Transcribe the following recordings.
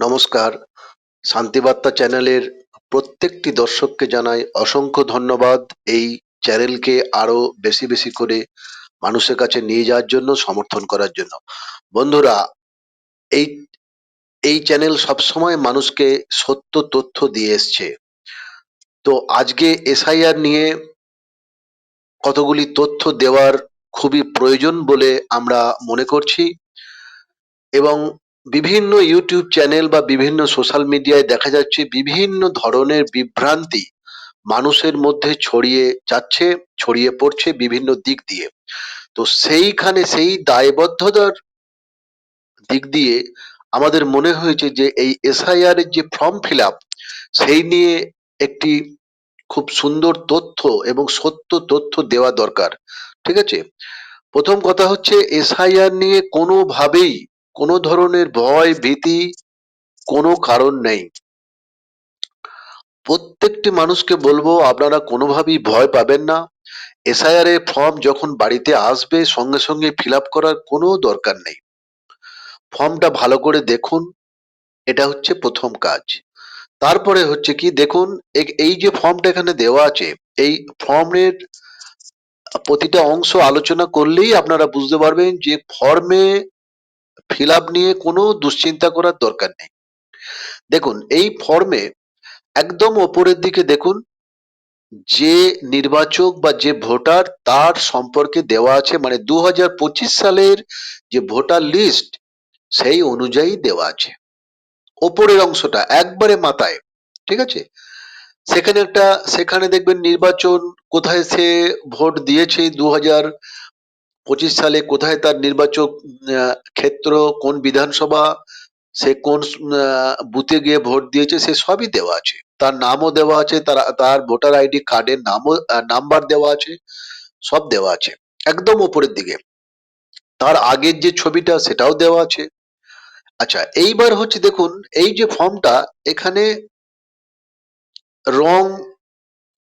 নমস্কার। শান্তিবার্তা চ্যানেলের প্রত্যেকটি দর্শককে জানাই অসংখ্য ধন্যবাদ। এই চ্যানেলকে আরও বেশি বেশি করে মানুষের কাছে নিয়ে যাওয়ার জন্য, সমর্থন করার জন্য। বন্ধুরা, এই এই চ্যানেল সবসময় মানুষকে সত্য তথ্য দিয়ে এসছে। তো আজকে এসআইআর নিয়ে কতগুলি তথ্য দেওয়ার খুবই প্রয়োজন বলে আমরা মনে করছি এবং বিভিন্ন ইউটিউব চ্যানেল বা বিভিন্ন সোশ্যাল মিডিয়ায় দেখা যাচ্ছে বিভিন্ন ধরনের বিভ্রান্তি মানুষের মধ্যে ছড়িয়ে যাচ্ছে, ছড়িয়ে পড়ছে বিভিন্ন দিক দিয়ে। তো সেইখানে সেই দায়বদ্ধতার দিক দিয়ে আমাদের মনে হয়েছে যে এই এসআইআর এর যে ফর্ম ফিল আপ সেই নিয়ে একটি খুব সুন্দর তথ্য এবং সত্য তথ্য দেওয়া দরকার। ঠিক আছে? প্রথম কথা হচ্ছে এসআইআর নিয়ে কোনোভাবেই কোনো ধরনের ভয়, ভীতি কোনো কারণ নেই। প্রত্যেকটি মানুষকে বলব, আপনারা কোনোভাবেই ভয় পাবেন না। এসআইআর এর ফর্ম যখন বাড়িতে আসবে, সঙ্গে সঙ্গে ফিল করার কোনো দরকার নেই। ফর্মটা ভালো করে দেখুন, এটা হচ্ছে প্রথম কাজ। তারপরে হচ্ছে কি, দেখুন এই যে ফর্মটা এখানে দেওয়া আছে, এই ফর্মের প্রতিটা অংশ আলোচনা করলেই আপনারা বুঝতে পারবেন যে ফর্মে ফিল আপ নিয়ে কোনো দুশ্চিন্তা করার দরকার নেই। দেখুন, এই ফর্মে একদম ওপরের দিকে দেখুন, যে নির্বাচক বা যে ভোটার তার সম্পর্কে দেওয়া আছে মানে দু সালের যে ভোটার লিস্ট সেই অনুযায়ী দেওয়া আছে। ওপরের অংশটা একবারে মাথায়, ঠিক আছে? সেখানে একটা, সেখানে দেখবেন নির্বাচন কোথায় সে ভোট দিয়েছে দু হাজার পঁচিশ সালে কোথায় তার নির্বাচক ক্ষেত্র, কোন বিধানসভা, সে কোন বুথে গিয়ে ভোট দিয়েছে, সে সবই দেওয়া আছে। তার নামও দেওয়া আছে, তার তার ভোটার আইডি, কার্ডের নামও নাম্বার দেওয়া আছে, সব দেওয়া আছে, একদম উপরের দিকে। তার আগের যে ছবিটা, সেটাও দেওয়া আছে। আচ্ছা এইবার হচ্ছে দেখুন, এই যে ফর্মটা, এখানে রং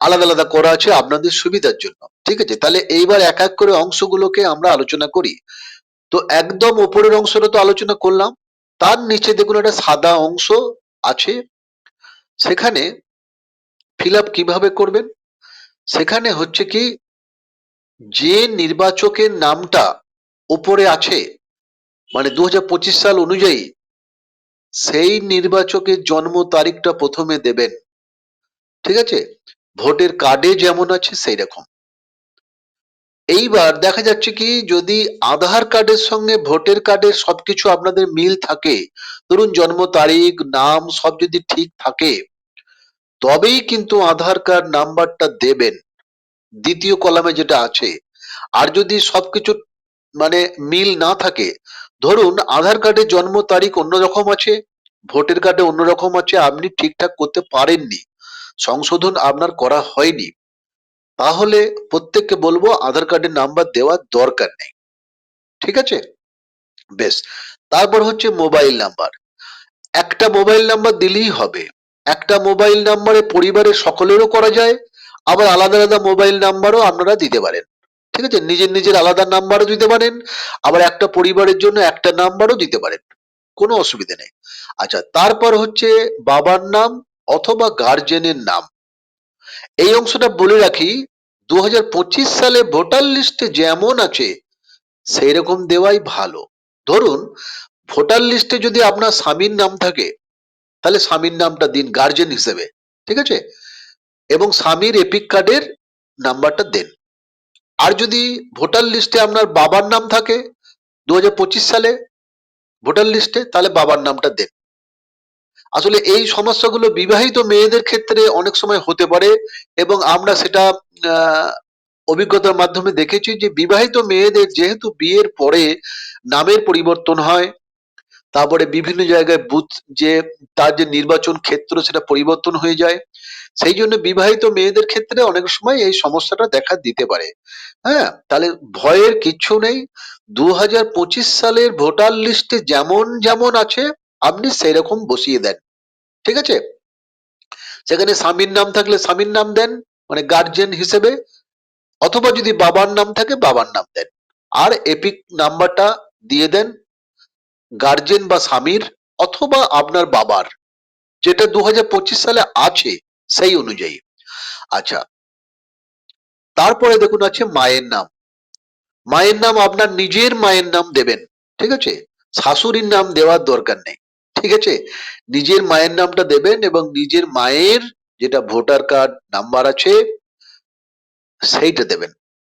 আলাদা আলাদা করা আছে আপনাদের সুবিধার জন্য। ঠিক আছে? তাহলে এইবার এক এক করে অংশগুলোকে আমরা আলোচনা করি। তো একদম উপরের অংশটা তো আলোচনা করলাম। তার নিচে দেখুন একটা সাদা অংশ আছে। সেখানে ফিল কীভাবে করবেন? সেখানে হচ্ছে কি, যে নির্বাচকের নামটা উপরে আছে মানে দু হাজার পঁচিশ সাল অনুযায়ী, সেই নির্বাচকের জন্ম তারিখটা প্রথমে দেবেন। ঠিক আছে? ভোটের কার্ডে যেমন আছে সেই রকম এইবার দেখা যাচ্ছে কি, যদি আধার কার্ডের সঙ্গে ভোটার কার্ডের সবকিছু আপনাদের মিল থাকে, ধরুন জন্ম তারিখ, নাম, সব যদি ঠিক থাকে, তবেই কিন্তু আধার কার্ড নাম্বারটা দেবেন, দ্বিতীয় কলামে যেটা আছে। আর যদি সবকিছু মানে মিল না থাকে, ধরুন আধার কার্ডে জন্ম তারিখ অন্যরকম আছে, ভোটের কার্ডে অন্যরকম আছে, আপনি ঠিকঠাক করতে পারেননি সংশোধন আপনার করা হয়নি। তাহলে প্রত্যেককে বলব আধার কার্ডের নাম্বার দেওয়ার দরকার নেই। ঠিক আছে? বেশ। তারপর হচ্ছে মোবাইল নাম্বার একটা মোবাইল নাম্বার দিলেই হবে। একটা মোবাইল নাম্বারে পরিবারের সকলেরও করা যায়, আবার আলাদা আলাদা মোবাইল নাম্বারও আপনারা দিতে পারেন। ঠিক আছে? নিজের নিজের আলাদা নাম্বারও দিতে পারেন, আবার একটা পরিবারের জন্য একটা নাম্বারও দিতে পারেন। কোনো অসুবিধা নেই। আচ্ছা তারপর হচ্ছে বাবার নাম অথবা গার্জেনের নাম। এই অংশটা বলে রাখি দু হাজার পঁচিশ সালে ভোটার লিস্টে যেমন আছে সেই রকম দেওয়াই ভালো। ধরুন, ভোটার লিস্টে যদি আপনার স্বামীর নাম থাকে, তাহলে স্বামীর নামটা দিন গার্জেন হিসেবে, ঠিক আছে? এবং স্বামীর এপিক কার্ডের নাম্বারটা দেন। আর যদি ভোটার লিস্টে আপনার বাবার নাম থাকে দু হাজার পঁচিশ সালে ভোটার লিস্টে, তাহলে বাবার নামটা দেন। আসলে এই সমস্যাগুলো বিবাহিত মেয়েদের ক্ষেত্রে অনেক সময় হতে পারে এবং আমরা সেটা অভিজ্ঞতার মাধ্যমে দেখেছি যে বিবাহিত মেয়েদের যেহেতু বিয়ের পরে নামের পরিবর্তন হয়, তারপরে বিভিন্ন জায়গায় বুথ যে তার যে নির্বাচন ক্ষেত্র সেটা পরিবর্তন হয়ে যায়, সেই জন্য বিবাহিত মেয়েদের ক্ষেত্রে অনেক সময় এই সমস্যাটা দেখা দিতে পারে। হ্যাঁ তাহলে ভয়ের কিচ্ছু নেই। দু হাজার পঁচিশ সালের ভোটার লিস্টে যেমন যেমন আছে আপনি সেই রকম বসিয়ে দেন। ঠিক আছে? সেখানে স্বামীর নাম থাকলে স্বামীর নাম দেন মানে গার্জেন হিসেবে, অথবা যদি বাবার নাম থাকে, বাবার নাম দেন। আর এপিক নাম্বারটা দিয়ে দেন গার্জেন বা স্বামীর, অথবা আপনার বাবার, যেটা দু হাজার পঁচিশ সালে আছে, সেই অনুযায়ী। আচ্ছা তারপরে দেখুন আছে মায়ের নাম। মায়ের নাম আপনার নিজের মায়ের নাম দেবেন, ঠিক আছে? শাশুড়ির নাম দেওয়ার দরকার নেই। ঠিক আছে? নিজের মায়ের নামটা দেবেন এবং নিজের মায়ের যেটা ভোটার কার্ড নাম্বার আছে, সেইটা দেবেন।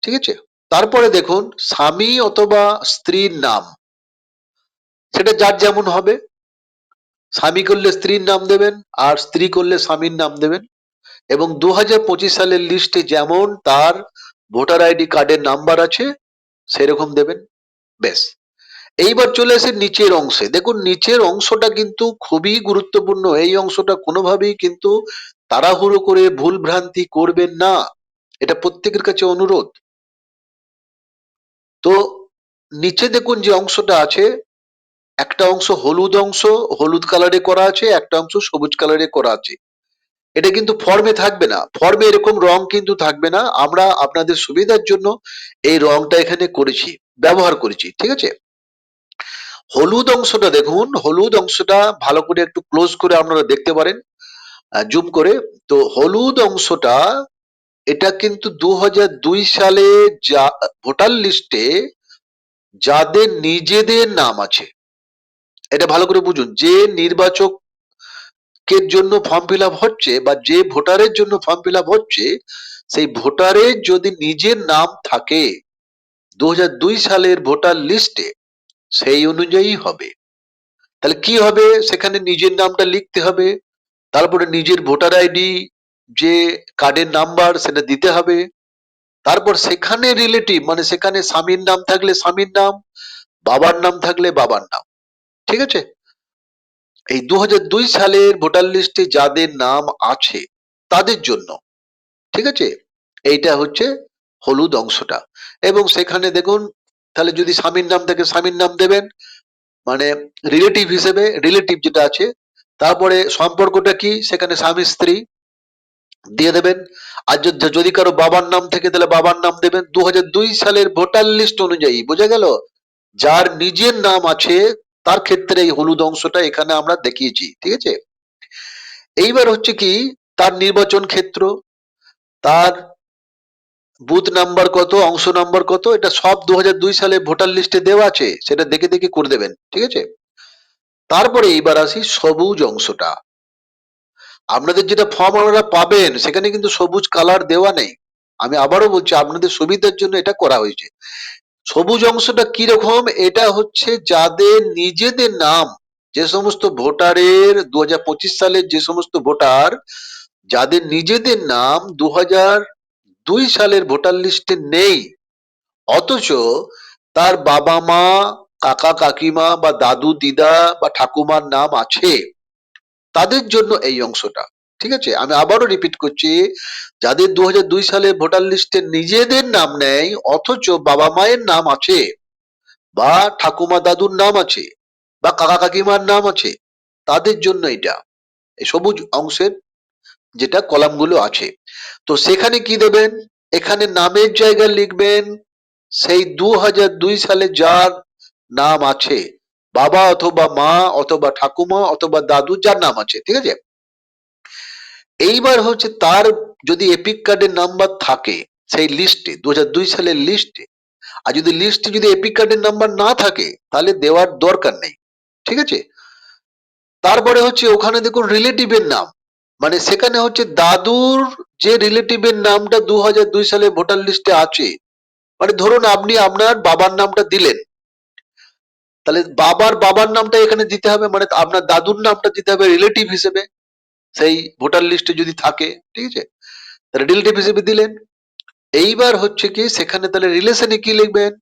ঠিক আছে? তারপরে দেখুন, স্বামী অথবা স্ত্রীর নাম। সেটা যার যেমন হবে। স্বামী করলে স্ত্রীর নাম দেবেন আর স্ত্রী করলে স্বামীর নাম দেবেন। এবং দু পঁচিশ সালের লিস্টে যেমন তার ভোটার আইডি কার্ডের নাম্বার আছে, সেরকম দেবেন। ব্যাস। এইবার চলে আসে নিচের অংশে। দেখুন, নিচের অংশটা কিন্তু খুবই গুরুত্বপূর্ণ। এই অংশটা কোনোভাবেই কিন্তু তাড়াহুড়ো করে ভুল ভ্রান্তি করবেন না। এটা প্রত্যেকের কাছে অনুরোধ। তো নিচে দেখুন যে অংশটা আছে, একটা অংশ হলুদ অংশ, হলুদ কালারে করা আছে, একটা অংশ সবুজ কালারে করা আছে। এটা কিন্তু ফর্মে থাকবে না। ফর্মে এরকম রং কিন্তু থাকবে না। আমরা আপনাদের সুবিধার জন্য এই রংটা এখানে করেছি, ব্যবহার করেছি, ঠিক আছে? হলুদ অংশটা দেখুন, হলুদ অংশটা ভালো করে একটু ক্লোজ করে আপনারা দেখতে পারেন জুম করে। তো হলুদ অংশটা, এটা কিন্তু দু হাজার দুই সালে যা, ভোটার লিস্টে যাদের নিজেদের নাম আছে, এটা ভালো করে বুঝুন, যে নির্বাচকের জন্য ফর্ম ফিল হচ্ছে বা যে ভোটারের জন্য ফর্ম ফিল হচ্ছে, সেই ভোটারের যদি নিজের নাম থাকে দু হাজার দুই সালের ভোটার লিস্টে সেই অনুযায়ী হবে। তাহলে কি হবে? সেখানে নিজের নামটা লিখতে হবে। তারপরে নিজের ভোটার আইডি, যে কার্ডের নাম্বার সেটা দিতে হবে। তারপর সেখানে রিলেটিভ মানে সেখানে স্বামীর নাম থাকলে স্বামীর নাম, বাবার নাম থাকলে বাবার নাম। ঠিক আছে? এই দু হাজার দুই সালের ভোটার লিস্টে যাদের নাম আছে, তাদের জন্য। ঠিক আছে? এইটা হচ্ছে হলুদ অংশটা। এবং সেখানে দেখুন তাহলে যদি স্বামীর নাম থাকে, স্বামীর নাম দেবেন। মানে রিলেটিভ হিসেবে রিলেটিভ যেটা আছে, তারপরে সম্পর্কটা কি? সেখানে স্বামী, স্ত্রী দিয়ে দেবেন। আর যদি- কারও বাবার নাম থেকে, তাহলে বাবার নাম দেবেন। দু হাজার দুই সালের ভোটার লিস্ট অনুযায়ী, বোঝা গেল? যার নিজের নাম আছে, তার ক্ষেত্রে এই হলুদ অংশটা এখানে আমরা দেখিয়েছি, ঠিক আছে? এইবার হচ্ছে কি? তার নির্বাচন ক্ষেত্র, তার বুথ নাম্বার কত, অংশ নাম্বার কত, এটা সব দু হাজার দুই সালে ভোটার লিস্টে দেওয়া আছে, সেটা দেখে দেখে করে দেবেন, ঠিক আছে? তারপরে এইবার আসি সবুজ অংশটা। আপনাদের যেটা ফর্ম আপনারা পাবেন, সেখানে কিন্তু সবুজ কালার দেওয়া নেই। আমি আবারও বলছি, আপনাদের সুবিধার জন্য এটা করা হয়েছে। সবুজ অংশটা কীরকম? এটা হচ্ছে যাদের নিজেদের নাম, যে সমস্ত ভোটারের দু হাজার পঁচিশ সালের যে সমস্ত ভোটার, যাদের নিজেদের নাম দু হাজার দুই সালের ভোটার লিস্টে নেই। অথচ তার বাবা মা কাকা, কাকিমা বা দাদু, দিদা বা ঠাকুমার নাম আছে। তাদের জন্য এই অংশটা, ঠিক আছে? আমি আবারও রিপিট করছি, যাদের দু সালে ভোটার লিস্টে নিজেদের নাম নেই, অথচ বাবা মায়ের নাম আছে বা ঠাকুমা, দাদুর নাম আছে বা কাকা, কাকিমার নাম আছে, তাদের জন্য এটা এই সবুজ অংশের যেটা কলামগুলো আছে। তো সেখানে কি দেবেন? এখানে নামের জায়গায় লিখবেন, সেই দু হাজার দুই সালে যার নাম আছে, বাবা অথবা মা অথবা ঠাকুমা অথবা দাদু যার নাম আছে। ঠিক আছে? এইবার হচ্ছে তার যদি এপিক কার্ডের নাম্বার থাকে, সেই লিস্টে দু দুই সালের লিস্টে আর যদি লিস্টে যদি এপিক কার্ডের নাম্বার না থাকে, তাহলে দেওয়ার দরকার নেই। ঠিক আছে? তারপরে হচ্ছে ওখানে দেখুন রিলেটিভের নাম। মানে সেখানে হচ্ছে দাদুর যে রিলেটিভের নামটা দু হাজার দুই সালে ভোটার লিস্টে আছে মানে ধরুন আপনি আপনার বাবার নামটা দিলেন, তাহলে বাবার বাবার নামটা এখানে দিতে হবে মানে আপনার দাদুর নামটা দিতে হবে রিলেটিভ হিসেবে, সেই ভোটার লিস্টে যদি থাকে, ঠিক আছে? তাহলে রিলেটিভ হিসেবে দিলেন, এইবার হচ্ছে কি সেখানে তাহলে রিলেশনে কি লিখবেন?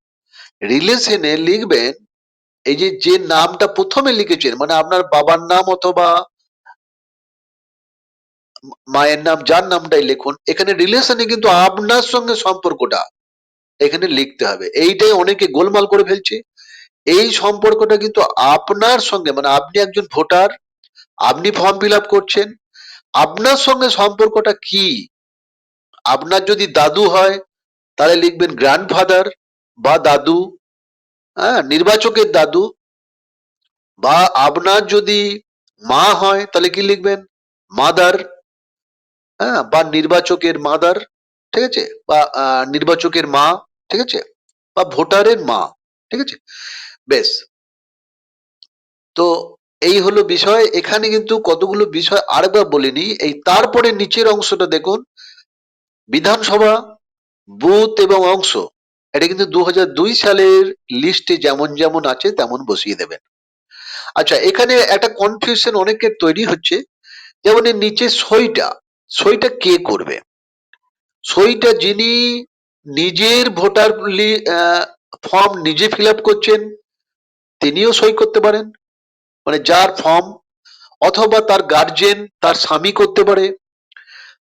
রিলেশনে লিখবেন, এই যে যে নামটা প্রথমে লিখেছেন মানে আপনার বাবার নাম অথবা মায়ের নাম, যার নামটাই লিখুন, এখানে রিলেশনে কিন্তু আপনার সঙ্গে সম্পর্কটা এখানে লিখতে হবে। এইটাই অনেকে গোলমাল করে ফেলছে। এই সম্পর্কটা কিন্তু আপনার সঙ্গে মানে আপনি একজন ভোটার, আপনি ফর্ম ফিল করছেন, আপনার সঙ্গে সম্পর্কটা কি? আপনার যদি দাদু হয়, তাহলে লিখবেন গ্র্যান্ডফাদার বা দাদু হ্যাঁ নির্বাচকের দাদু, বা আপনার যদি মা হয়, তাহলে কি লিখবেন? মাদার হ্যাঁ বা নির্বাচকের মাদার, ঠিক আছে? বা নির্বাচকের মা, ঠিক আছে? বা ভোটারের মা, ঠিক আছে? বেশ। তো এই হলো বিষয়। এখানে কিন্তু কতগুলো বিষয় আরেকবার বলিনি এই তারপরে নিচের অংশটা দেখুন। বিধানসভা, বুথ এবং অংশ। এটা কিন্তু দু হাজার দুই সালের লিস্টে যেমন যেমন আছে, তেমন বসিয়ে দেবেন। আচ্ছা এখানে একটা কনফিউশন অনেকের তৈরি হচ্ছে। যেমন এর নিচে সইটা সইটা কে করবে? সইটা যিনি নিজের ভোটার ফর্ম নিজে ফিল করছেন, তিনিও সই করতে পারেন। মানে যার ফর্ম, অথবা তার গার্জেন, তার স্বামী করতে পারে,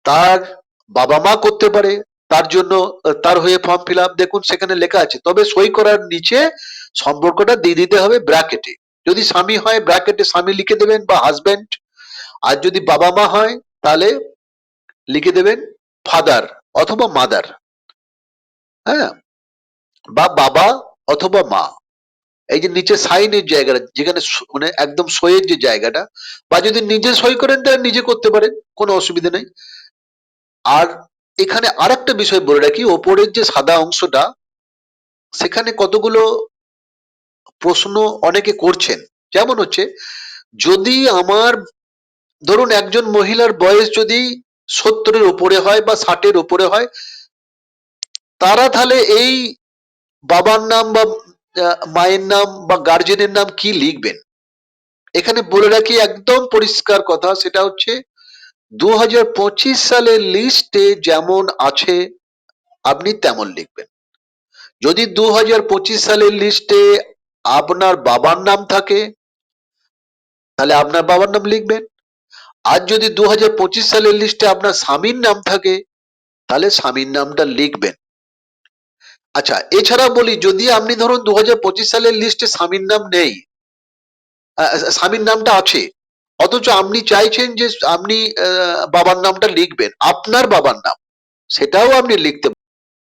তার বাবা মা করতে পারে, তার জন্য তার হয়ে ফর্ম ফিল আপ। দেখুন, সেখানে লেখা আছে, তবে সই করার নিচে সম্পর্কটা দিয়ে দিতে হবে ব্র্যাকেটে। যদি স্বামী হয়, ব্র্যাকেটে স্বামী লিখে দেবেন বা হাজবেন্ড আর যদি বাবা মা হয়, তাহলে লিখে দেবেন ফাদার অথবা মাদার হ্যাঁ? বা বাবা অথবা মা। এই যে নিচে সাইনের জায়গাটা, যেখানে মানে একদম সইয়ের যে জায়গাটা, বা যদি নিজে সই করেন তাহলে নিজে করতে পারেন, কোনো অসুবিধা নেই। আর এখানে আরেকটা বিষয় বলে রাখি, ওপরের যে সাদা অংশটা, সেখানে কতগুলো প্রশ্ন অনেকে করছেন। যেমন হচ্ছে, যদি আমার, ধরুন একজন মহিলার বয়স যদি সত্তরের উপরে হয় বা ষাটের উপরে হয়, তারা তাহলে এই বাবার নাম বা মায়ের নাম বা গার্জেনের নাম কি লিখবেন? এখানে বলে রাখি একদম পরিষ্কার কথা, সেটা হচ্ছে দু হাজার পঁচিশ সালের লিস্টে যেমন আছে, আপনি তেমন লিখবেন। যদি দু হাজার পঁচিশ সালের লিস্টে আপনার বাবার নাম থাকে, তাহলে আপনার বাবার নাম লিখবেন। আর যদি দুহাজার পঁচিশ সালের লিস্টে আপনার স্বামীর নাম থাকে, তাহলে স্বামীর নামটা লিখবেন। আচ্ছা এছাড়া বলি, যদি আপনি ধরুন দু হাজার পঁচিশ সালের লিস্টে স্বামীর নাম নেই স্বামীর নামটা আছে, অথচ আপনি চাইছেন যে আপনি বাবার নামটা লিখবেন, আপনার বাবার নাম, সেটাও আপনি লিখতে